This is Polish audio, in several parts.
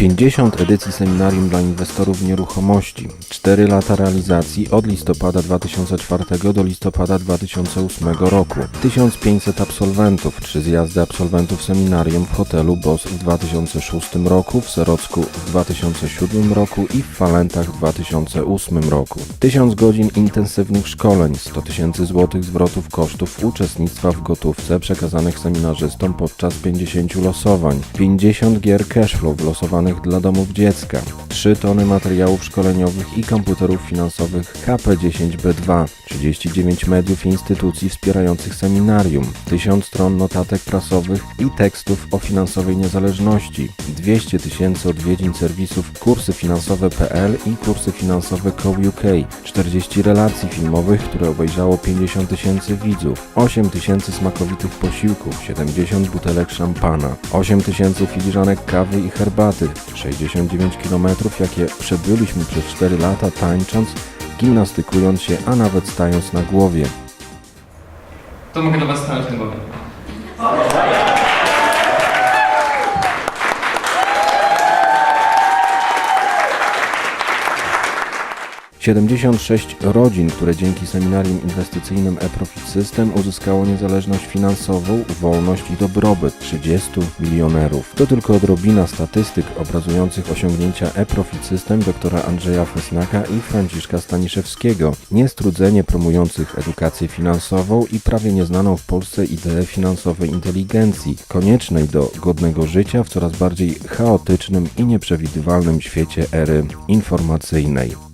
50 edycji seminarium dla inwestorów w nieruchomości, 4 lata realizacji od listopada 2004 do listopada 2008 roku, 1500 absolwentów, 3 zjazdy absolwentów seminarium w hotelu BOS w 2006 roku, w Serocku w 2007 roku i w Falentach w 2008 roku, 1000 godzin intensywnych szkoleń, 100 tysięcy złotych zwrotów kosztów uczestnictwa w gotówce przekazanych seminarzystom podczas 50 losowań, 50 gier cashflow dla domów dziecka, 3 tony materiałów szkoleniowych i komputerów finansowych KP10B2, 39 mediów i instytucji wspierających seminarium, 1000 stron notatek prasowych i tekstów o finansowej niezależności, 200 tysięcy odwiedzin serwisów kursyfinansowe.pl i kursy finansowe Co.uk, 40 relacji filmowych, które obejrzało 50 tysięcy widzów, 8 tysięcy smakowitych posiłków, 70 butelek szampana, 8 tysięcy filiżanek kawy i herbaty, 69 km, jakie przebyliśmy przez 4 lata tańcząc, gimnastykując się, a nawet stając na głowie. To mogę do Was stanąć na głowie. 76 rodzin, które dzięki seminarium inwestycyjnym e-Profit System uzyskało niezależność finansową, wolność i dobrobyt 30 milionerów. To tylko odrobina statystyk obrazujących osiągnięcia e-Profit System doktora Andrzeja Fesnaka i Franciszka Staniszewskiego, niestrudzenie promujących edukację finansową i prawie nieznaną w Polsce ideę finansowej inteligencji, koniecznej do godnego życia w coraz bardziej chaotycznym i nieprzewidywalnym świecie ery informacyjnej.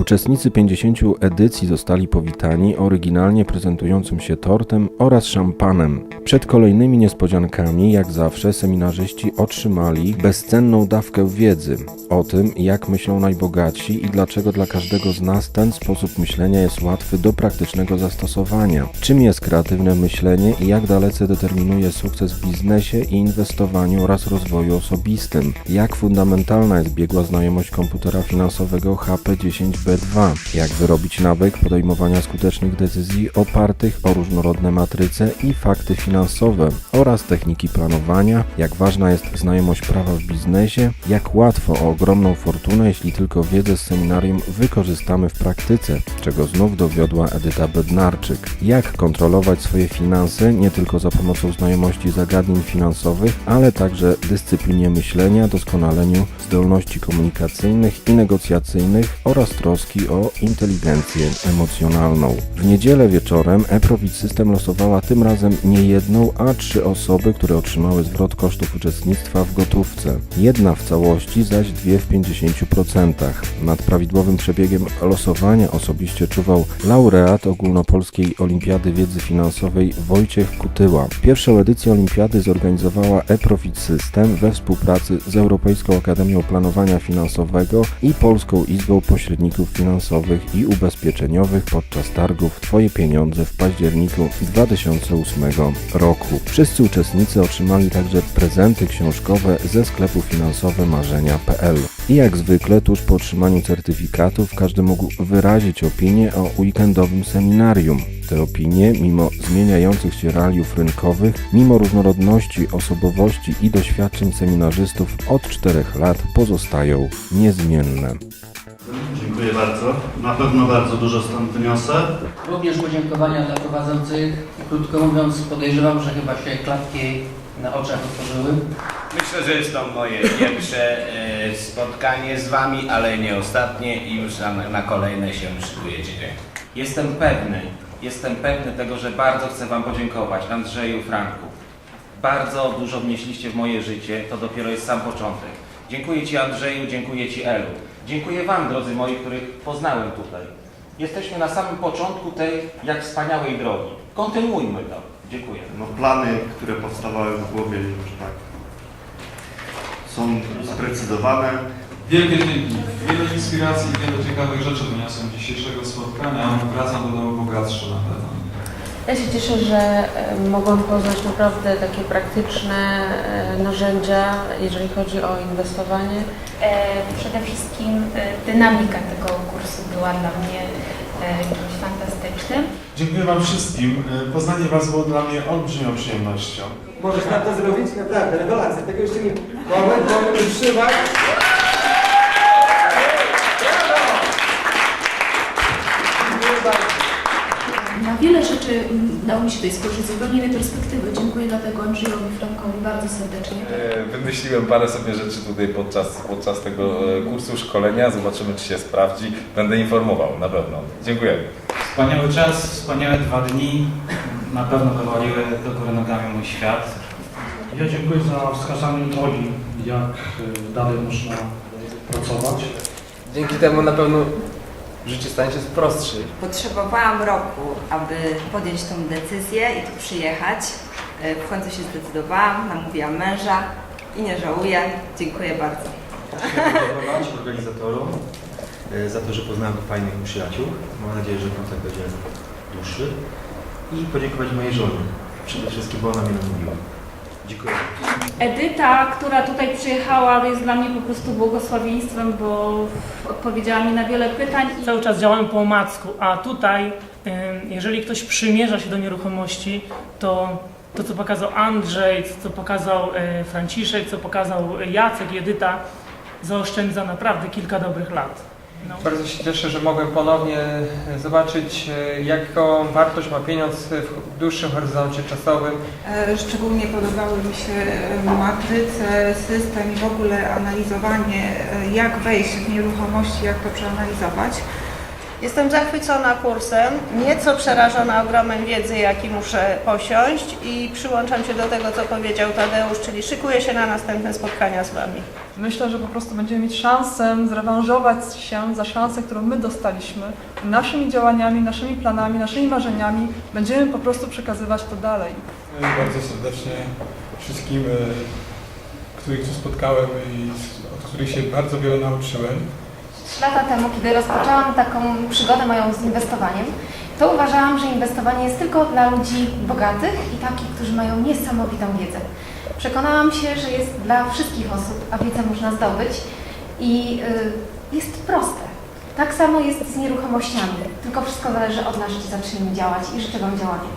Uczestnicy 50 edycji zostali powitani oryginalnie prezentującym się tortem oraz szampanem. Przed kolejnymi niespodziankami, jak zawsze, seminarzyści otrzymali bezcenną dawkę wiedzy o tym, jak myślą najbogatsi i dlaczego dla każdego z nas ten sposób myślenia jest łatwy do praktycznego zastosowania. Czym jest kreatywne myślenie i jak dalece determinuje sukces w biznesie i inwestowaniu oraz rozwoju osobistym. Jak fundamentalna jest biegła znajomość komputera finansowego HP10B2. Jak wyrobić nawyk podejmowania skutecznych decyzji opartych o różnorodne matryce i fakty finansowe oraz techniki planowania. Jak ważna jest znajomość prawa w biznesie. Jak łatwo o ogromną fortunę, jeśli tylko wiedzę z seminarium wykorzystamy w praktyce, czego znów dowiodła Edyta Bednarczyk. Jak kontrolować swoje finanse nie tylko za pomocą znajomości zagadnień finansowych, ale także dyscyplinie myślenia, doskonaleniu zdolności komunikacyjnych i negocjacyjnych oraz o inteligencję emocjonalną. W niedzielę wieczorem e-Profit System losowała tym razem nie jedną, a trzy osoby, które otrzymały zwrot kosztów uczestnictwa w gotówce. Jedna w całości, zaś dwie w 50%. Nad prawidłowym przebiegiem losowania osobiście czuwał laureat Ogólnopolskiej Olimpiady Wiedzy Finansowej Wojciech Kutyła. Pierwszą edycję olimpiady zorganizowała e-Profit System we współpracy z Europejską Akademią Planowania Finansowego i Polską Izbą Pośredników Finansowych i Ubezpieczeniowych podczas targów Twoje Pieniądze w październiku 2008 roku. Wszyscy uczestnicy otrzymali także prezenty książkowe ze sklepu finansowe marzenia.pl. I jak zwykle tuż po otrzymaniu certyfikatów każdy mógł wyrazić opinię o weekendowym seminarium. Te opinie, mimo zmieniających się realiów rynkowych, mimo różnorodności osobowości i doświadczeń seminarzystów od czterech lat pozostają niezmienne. Dziękuję bardzo. Na pewno bardzo dużo stąd wyniosę. Również podziękowania dla prowadzących. Krótko mówiąc, podejrzewam, że chyba się klatki na oczach otworzyły. Myślę, że jest to moje pierwsze e, spotkanie z Wami, ale nie ostatnie i już na, na kolejne się szykujecie. Jestem pewny, jestem pewny tego, że bardzo chcę Wam podziękować, Andrzeju, Franku. Bardzo dużo wnieśliście w moje życie, to dopiero jest sam początek. Dziękuję Ci Andrzeju, dziękuję Ci Elu. Dziękuję Wam, drodzy moi, których poznałem tutaj. Jesteśmy na samym początku tej jak wspaniałej drogi. Kontynuujmy to. Dziękuję. No, plany, które powstawały w głowie już tak są sprecyzowane. Wielkie dzięki. Wiele inspiracji, wiele ciekawych rzeczy wyniosłem z dzisiejszego spotkania. Wracam do domu bogatszy na pewno. Ja się cieszę, że mogłam poznać naprawdę takie praktyczne e, narzędzia, jeżeli chodzi o inwestowanie. E, Przede wszystkim e, dynamika tego kursu była dla mnie czymś fantastycznym. Dziękuję Wam wszystkim. Poznanie Was było dla mnie olbrzymią przyjemnością. Możesz nam to zrobić? Naprawdę, rewelacja. Tego jeszcze nie... Moment, moment, utrzymać. Wiele rzeczy dało mi się tutaj spojrzeć z zupełnie innej perspektywy. Dziękuję dlatego Andrzejowi Frankowi bardzo serdecznie. E, Wymyśliłem parę sobie rzeczy tutaj podczas, podczas tego e, kursu szkolenia. Zobaczymy, czy się sprawdzi. Będę informował, na pewno. Dziękuję. Wspaniały czas, wspaniałe dwa dni. Na pewno wywaliły do góry nogami mój świat. Ja dziękuję za wskazanie drogi, jak y, dalej można pracować. Dzięki temu na pewno życie stanie się prostsze. Potrzebowałam roku, aby podjąć tą decyzję i tu przyjechać. E, W końcu się zdecydowałam, namówiłam męża i nie żałuję. Dziękuję bardzo. podziękować organizatorom e, za to, że poznałem fajnych przyjaciół. Mam nadzieję, że kontakt będzie dłuższy. I podziękować mojej żonie. Przede wszystkim, bo ona mnie namówiła. Dziękuję. Edyta, która tutaj przyjechała, jest dla mnie po prostu błogosławieństwem, bo odpowiedziała mi na wiele pytań. Cały czas działamy po omacku, a tutaj, jeżeli ktoś przymierza się do nieruchomości, to to, co pokazał Andrzej, co pokazał e, Franciszek, co pokazał Jacek i Edyta, zaoszczędza naprawdę kilka dobrych lat. Bardzo się cieszę, że mogłem ponownie zobaczyć, e, jaką wartość ma pieniądz w dłuższym horyzoncie czasowym. E, Szczególnie podobały mi się e, matryce, system i w ogóle analizowanie, e, jak wejść w nieruchomości, jak to przeanalizować. Jestem zachwycona kursem, nieco przerażona ogromem wiedzy, jaki muszę posiąść i przyłączam się do tego, co powiedział Tadeusz, czyli szykuję się na następne spotkania z Wami. Myślę, że po prostu będziemy mieć szansę zrewanżować się za szansę, którą my dostaliśmy. Naszymi działaniami, naszymi planami, naszymi marzeniami będziemy po prostu przekazywać to dalej. Bardzo serdecznie wszystkim, e, których tu spotkałem i od których się bardzo wiele nauczyłem. Lata temu, kiedy rozpoczęłam taką przygodę moją z inwestowaniem, to uważałam, że inwestowanie jest tylko dla ludzi bogatych i takich, którzy mają niesamowitą wiedzę. Przekonałam się, że jest dla wszystkich osób, a wiedzę można zdobyć i y, jest proste. Tak samo jest z nieruchomościami, tylko wszystko zależy od nas, czy zaczniemy działać i życzę Wam działania.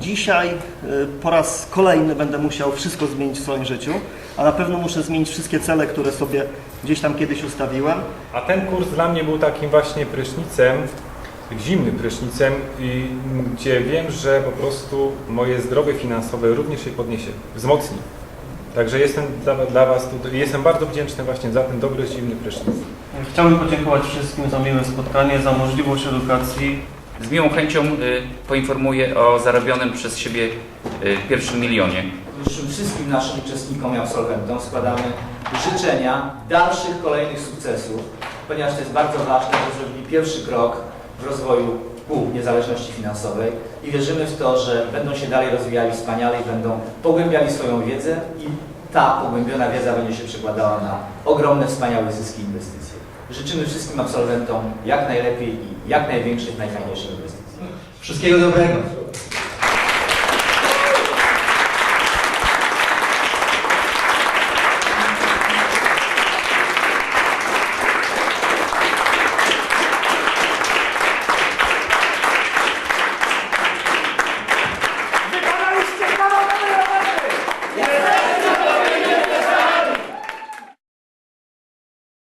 Dzisiaj y, po raz kolejny będę musiał wszystko zmienić w swoim życiu, a na pewno muszę zmienić wszystkie cele, które sobie gdzieś tam kiedyś ustawiłem. A ten kurs dla mnie był takim właśnie prysznicem, zimnym prysznicem, i, gdzie wiem, że po prostu moje zdrowie finansowe również się podniesie, wzmocni. Także jestem dla, dla Was tutaj, jestem bardzo wdzięczny właśnie za ten dobry, zimny prysznic. Chciałbym podziękować wszystkim za miłe spotkanie, za możliwość edukacji. Z miłą chęcią y, poinformuję o zarobionym przez siebie y, pierwszym milionie. Życzę wszystkim naszym uczestnikom i absolwentom składamy życzenia dalszych, kolejnych sukcesów, ponieważ to jest bardzo ważne, że zrobili pierwszy krok w rozwoju kół niezależności finansowej i wierzymy w to, że będą się dalej rozwijali wspaniale i będą pogłębiali swoją wiedzę i ta pogłębiona wiedza będzie się przekładała na ogromne, wspaniałe zyski i inwestycje. Życzymy wszystkim absolwentom jak najlepiej i jak największych, najfajniejszych inwestycji. Wszystkiego dobrego.